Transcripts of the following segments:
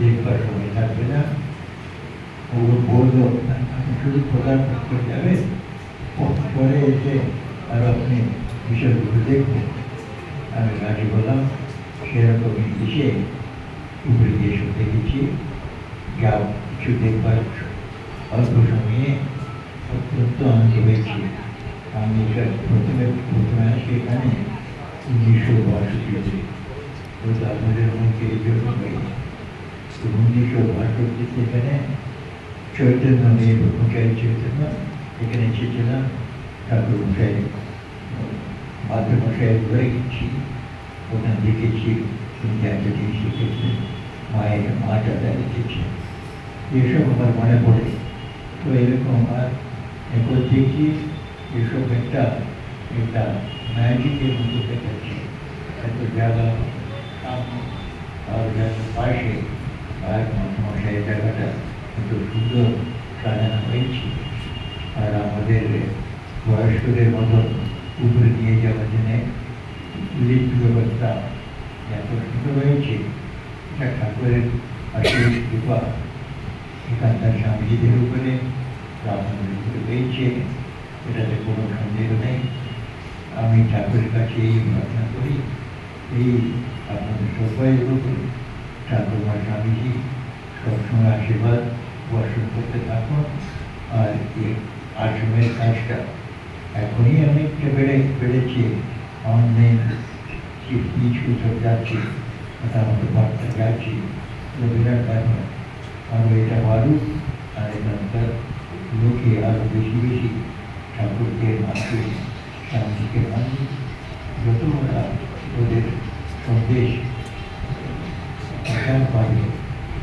দেখবার সময় থাকবে না ও বলল আপনি শুধু প্রধান করে যাবে পরে এসে আর আপনি বিষয়গুলো দেখবেন আমি রাজি বললাম সেরকমই এসে উপরে গিয়ে শুনতে গেছি যা কিছু দেখবার অল্প সময়ে অত্যন্ত আনন্দ হয়েছি আমি প্রথমে প্রথমে আসি এখানে উনিশশো বাষট্টিতে তো আপনাদের মধ্যে এই জন্য উনিশশো বাষট্টিতে এখানে চৈতন্য নিয়ে ব্রহ্মচারী চৈতন্য এখানে এসেছিলাম ঠাকুর মশাই মাতৃমশাই ধরে গেছি ওখানে দেখেছি তিনি জিনিস মায়ের মাটা দেখেছি এসব আমার মনে পড়ে তো এরকম আর এখন দেখি এসব একটা একটা ম্যাজিকের জায়গা আর পাশে আর মশাই জায়গাটা এত সুন্দর সাজানো হয়েছে। আর আমাদের বয়স্কদের মতো উপরে নিয়ে যাওয়ার জন্য লিফ্ট ব্যবস্থা এত সুন্দর হয়েছে। এটা ঠাকুরের আশীর্বাদ, কৃপা। এখানকার স্বামীজিদের উপরে আপনাদের উপরে পেয়েছে এটাতে কোনো সন্দেহ নেই। আমি ঠাকুরের কাছে এই প্রার্থনা করি। এই আপনাদের সবাইয়ের উপরে ঠাকুর মা স্বামীজি সবসময় আশীর্বাদ বর্ষণ করতে থাকুন আর এই আশ্রমের কাজটা এখনই অনেকটা বেড়ে বেড়েছে অনলাইন কিছু সব যাচ্ছে মোটামুটি বার্তা যাচ্ছি তো বিরাট ব্যাপার আরও এটা বাড়ুক আর এখানকার লোকে আরও বেশি বেশি ঠাকুরকে মানুষ স্বামীকে মানুষ যত ওরা ওদের সন্দেশ প্রচার পাবে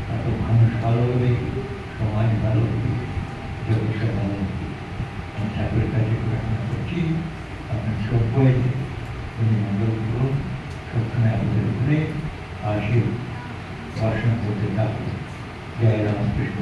তত মানুষ ভালো হবে, সমাজ ভালো হবে জগৎ ভালো হবে। আমি ঠাকুরের কাছে প্রার্থনা করছি, আপনার সভ্য হয়েছে তিনি মঙ্গল করুন সবসময় আমাদের উপরে আসে পড়াশোনা করতে থাকুন। জয় রামকৃষ্ণ।